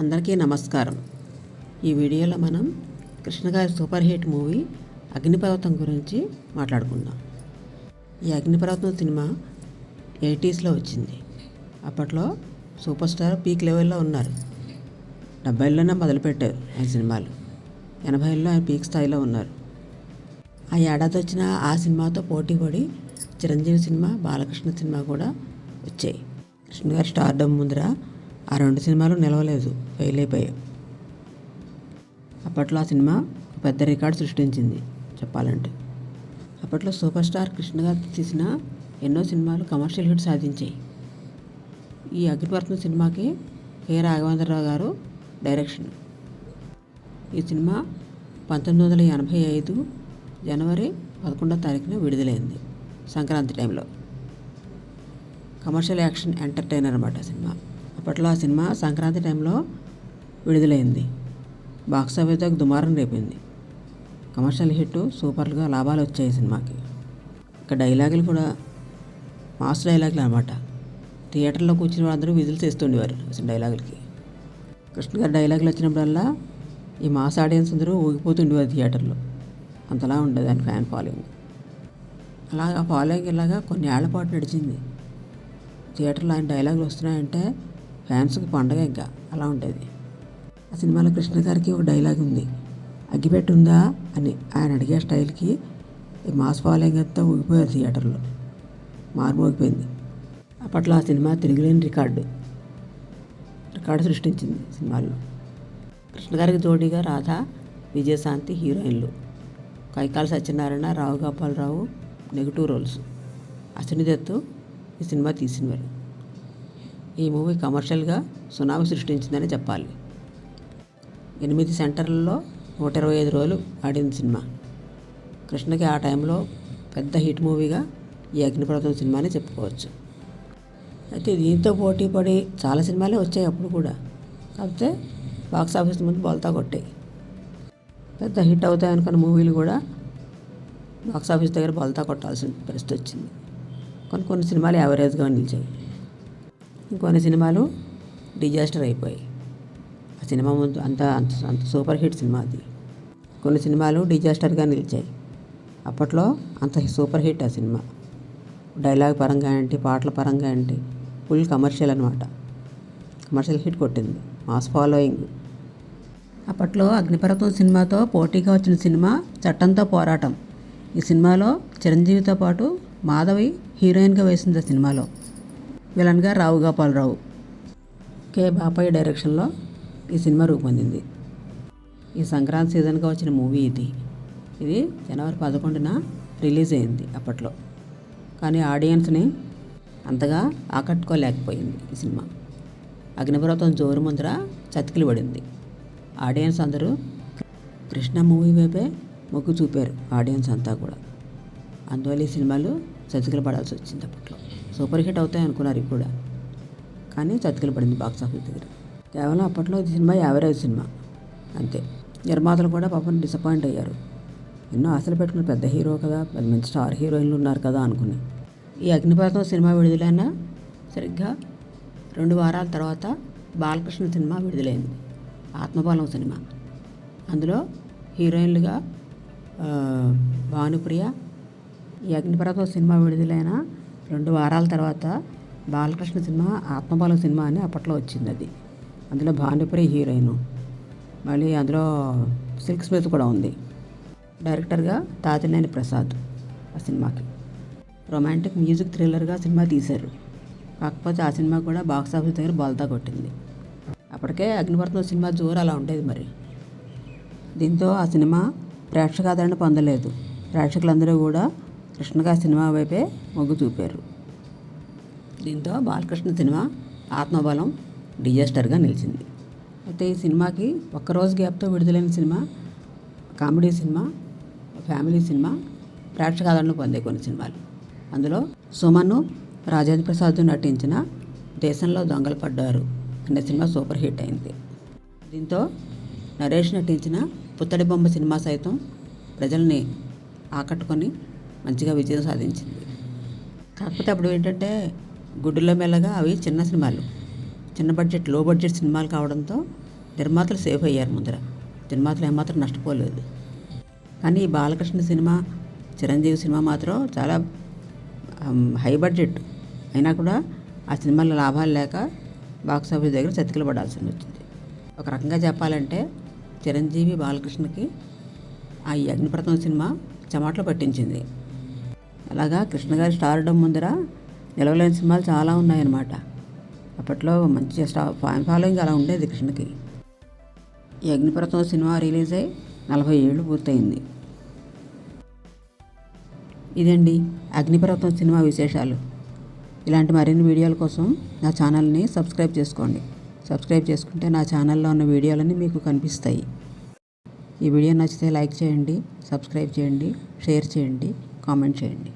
అందరికీ నమస్కారం. ఈ వీడియోలో మనం కృష్ణగారి సూపర్ హిట్ మూవీ అగ్నిపర్వతం గురించి మాట్లాడుకుందాం. ఈ అగ్నిపర్వతం సినిమా ఎయిటీస్లో వచ్చింది. అప్పట్లో సూపర్ స్టార్ పీక్ లెవెల్లో ఉన్నారు. డెబ్బైల్లోనే మొదలుపెట్టారు ఆయన సినిమాలు. ఎనభైలో ఆయన పీక్ స్థాయిలో ఉన్నారు. ఆ ఏడాది వచ్చిన ఆ సినిమాతో పోటీ పడి చిరంజీవి సినిమా బాలకృష్ణ సినిమా కూడా వచ్చాయి. కృష్ణగారి స్టార్డమ్ ముందర ఆ రెండు సినిమాలు నిలవలేదు ఫెయిల్ అయిపోయాయి. అప్పట్లో ఆ సినిమా పెద్ద రికార్డు సృష్టించింది చెప్పాలంటే. అప్పట్లో సూపర్ స్టార్ కృష్ణ గారు తీసిన ఎన్నో సినిమాలు కమర్షియల్ హిట్ సాధించాయి. ఈ అగ్నిపర్వతం సినిమాకి కె. రాఘవేంద్రరావు గారు డైరెక్షన్ ఈ సినిమా పంతొమ్మిది వందల ఎనభై ఐదు జనవరి పదకొండో తారీఖున విడుదలైంది సంక్రాంతి టైంలో కమర్షియల్ యాక్షన్ ఎంటర్టైనర్ అనమాట సినిమా. అప్పట్లో ఆ సినిమా సంక్రాంతి టైంలో విడుదలైంది. బాక్స్ ఆఫీస్తో దుమారం రేపింది. కమర్షియల్ హిట్ సూపర్గా లాభాలు వచ్చాయి సినిమాకి. ఇక డైలాగులు కూడా మాస్ డైలాగులు అనమాట థియేటర్లో కూర్చుని వాళ్ళందరూ విజిల్స్ వేస్తుండేవారు డైలాగులకి. కృష్ణ గారి డైలాగులు వచ్చినప్పుడల్లా ఈ మాస్ ఆడియన్స్ అందరూ ఊగిపోతుండేవారు థియేటర్లో. అంతలా ఉండేది ఆయన ఫ్యాన్ ఫాలోయింగ్. అలాగా ఫాలోయింగ్ ఇలాగా కొన్ని ఏళ్ళ పాటు నడిచింది. థియేటర్లో ఆయన డైలాగులు వస్తున్నాయంటే ఫ్యాన్స్కి పండగ ఇంకా. అలా ఉండేది ఆ సినిమాలో కృష్ణ గారికి ఒక డైలాగ్ ఉంది. అగ్గిపెట్టి ఉందా అని ఆయన అడిగే స్టైల్కి మాస్ ఫాలోయింగ్ అంతా ఊగిపోయారు థియేటర్లో. మారుమోగిపోయింది అప్పట్లో ఆ సినిమా తిరిగిలేని రికార్డు. రికార్డు సృష్టించింది సినిమాల్లో. కృష్ణ గారికి జోడీగా రాధ విజయశాంతి హీరోయిన్లు. Kaikala Satyanarayana Rao Gopalarao negative roles. Ashwini Dutt ఈ సినిమా తీసినవారు ఈ మూవీ కమర్షియల్గా సునామీ సృష్టించిందని చెప్పాలి. ఎనిమిది సెంటర్లలో నూట ఇరవై ఐదు రోజులు ఆడింది సినిమా. కృష్ణకి ఆ టైంలో పెద్ద హిట్ మూవీగా ఈ అగ్నిపర్వతం సినిమాని చెప్పుకోవచ్చు. అయితే దీంతో పోటీ పడి చాలా సినిమాలే వచ్చాయి అప్పుడు కూడా. కాకపోతే బాక్స్ ఆఫీస్ ముందు బోల్తా కొట్టాయి. పెద్ద హిట్ అవుతాయి అనుకున్న మూవీలు కూడా బాక్స్ ఆఫీస్ దగ్గర బోల్తా కొట్టాల్సిన పరిస్థితి వచ్చింది. కొన్ని కొన్ని సినిమాలు యావరేజ్గా నిలిచాయి. ఇంకొన్ని సినిమాలు డిజాస్టర్ అయిపోయాయి. ఆ సినిమా ముందు అంత అంత అంత సూపర్ హిట్ సినిమా అది. కొన్ని సినిమాలు డిజాస్టర్గా నిలిచాయి. అప్పట్లో అంత సూపర్ హిట్ ఆ సినిమా. డైలాగ్ పరంగా ఏంటి పాటల పరంగా ఏంటి ఫుల్ కమర్షియల్ అనమాట కమర్షియల్ హిట్ కొట్టింది. Mass following. అప్పట్లో అగ్నిపర్వతం సినిమాతో పోటీగా వచ్చిన సినిమా చట్టంతో పోరాటం. ఈ సినిమాలో చిరంజీవితో పాటు మాధవి హీరోయిన్గా వేసింది ఆ సినిమాలో. విలన్గా రావు గోపాలరావు కే బాపయ్య డైరెక్షన్లో ఈ సినిమా రూపొందింది. ఈ సంక్రాంతి సీజన్గా వచ్చిన మూవీ ఇది. ఇది జనవరి పదకొండున రిలీజ్ అయింది అప్పట్లో. కానీ ఆడియన్స్ని అంతగా ఆకట్టుకోలేకపోయింది ఈ సినిమా. అగ్నిపర్వతం జోరు ముందర చతికిలు పడింది ఆడియన్స్ అందరూ కృష్ణ మూవీ వైపే మొగ్గు చూపారు ఆడియన్స్ అంతా కూడా. అందువల్ల ఈ సినిమాలు చతికిలు పడాల్సి వచ్చింది అప్పట్లో. సూపర్ హిట్ అవుతాయి అనుకున్నారు కూడా. కానీ చతికిలు పడింది బాక్స్ ఆఫీస్ దగ్గర. కేవలం అప్పట్లో సినిమా యావరేజ్ సినిమా. అంతే. నిర్మాతలు కూడా పాపం డిసప్పాయింట్ అయ్యారు. ఎన్నో ఆశలు పెట్టుకున్న పెద్ద హీరో కదా పెద్ద మంచి స్టార్ హీరోయిన్లు ఉన్నారు కదా అనుకుని. ఈ అగ్నిపర్వతం సినిమా విడుదలైన సరిగ్గా రెండు వారాల తర్వాత బాలకృష్ణ సినిమా విడుదలైంది. ఆత్మబాలం సినిమా. అందులో హీరోయిన్లుగా భానుప్రియ ఈ అగ్నిపర్వతం సినిమా విడుదలైన రెండు వారాల తర్వాత బాలకృష్ణ సినిమా ఆత్మబలం సినిమా అని అప్పట్లో వచ్చింది అది. అందులో భానుపురి హీరోయిన్. మళ్ళీ అందులో సిల్క్ స్మిత్ కూడా ఉంది. డైరెక్టర్గా తాతినేని ప్రసాద్ ఆ సినిమాకి. రొమాంటిక్ మ్యూజిక్ థ్రిల్లర్గా సినిమా తీశారు. కాకపోతే ఆ సినిమా కూడా బాక్స్ ఆఫీస్ దగ్గర బోల్తా కొట్టింది. అప్పటికే అగ్నివర్తం సినిమా జోరు అలా ఉండేది మరి. దీంతో ఆ సినిమా ప్రేక్షకాదరణ పొందలేదు. ప్రేక్షకులందరూ కూడా కృష్ణగా సినిమా వైపే మొగ్గు చూపారు. దీంతో బాలకృష్ణ సినిమా ఆత్మబలం డిజాస్టర్గా నిలిచింది. అయితే ఈ సినిమాకి ఒక్కరోజు గ్యాప్తో విడుదలైన సినిమా కామెడీ సినిమా ఫ్యామిలీ సినిమా ప్రేక్షకాదరణ పొందే కొన్ని సినిమాలు. అందులో సుమను రాజేంద్ర ప్రసాద్ నటించిన దేశంలో దొంగలు పడ్డారు అనే సినిమా సూపర్ హిట్ అయింది. దీంతో నరేష్ నటించిన పుత్తడి బొమ్మ సినిమా సైతం ప్రజల్ని ఆకట్టుకొని మంచిగా విజయం సాధించింది. కాకపోతే అప్పుడు ఏంటంటే గుడ్డులో మెల్లగా అవి చిన్న సినిమాలు చిన్న బడ్జెట్లో బడ్జెట్ సినిమాలు కావడంతో నిర్మాతలు సేఫ్ అయ్యారు ముందర. నిర్మాతలు ఏమాత్రం నష్టపోలేదు. కానీ ఈ బాలకృష్ణ సినిమా చిరంజీవి సినిమా మాత్రం చాలా హై బడ్జెట్ అయినా కూడా ఆ సినిమాలో లాభాలు లేక బాక్స్ ఆఫీస్ దగ్గర చతికిల పడాల్సి వచ్చింది. ఒక రకంగా చెప్పాలంటే చిరంజీవి బాలకృష్ణకి ఆ ఈ సినిమా చెమాట్లో పట్టించింది. అలాగా కృష్ణగారి స్టార్డమ్ ముందర నిలవలేని సినిమాలు చాలా ఉన్నాయన్నమాట. అప్పట్లో మంచి స్టా ఫ్యాన్ ఫాలోయింగ్ అలా ఉండేది కృష్ణకి. ఈ అగ్నిపర్వతం సినిమా రిలీజ్ అయ్యి నలభై ఏళ్ళు పూర్తయింది. ఇదండి అగ్నిపర్వతం సినిమా విశేషాలు. ఇలాంటి మరిన్ని వీడియోల కోసం నా ఛానల్ని సబ్స్క్రైబ్ చేసుకోండి. సబ్స్క్రైబ్ చేసుకుంటే నా ఛానల్లో ఉన్న వీడియోలన్నీ మీకు కనిపిస్తాయి. ఈ వీడియో నచ్చితే లైక్ చేయండి సబ్స్క్రైబ్ చేయండి షేర్ చేయండి కామెంట్ చేయండి.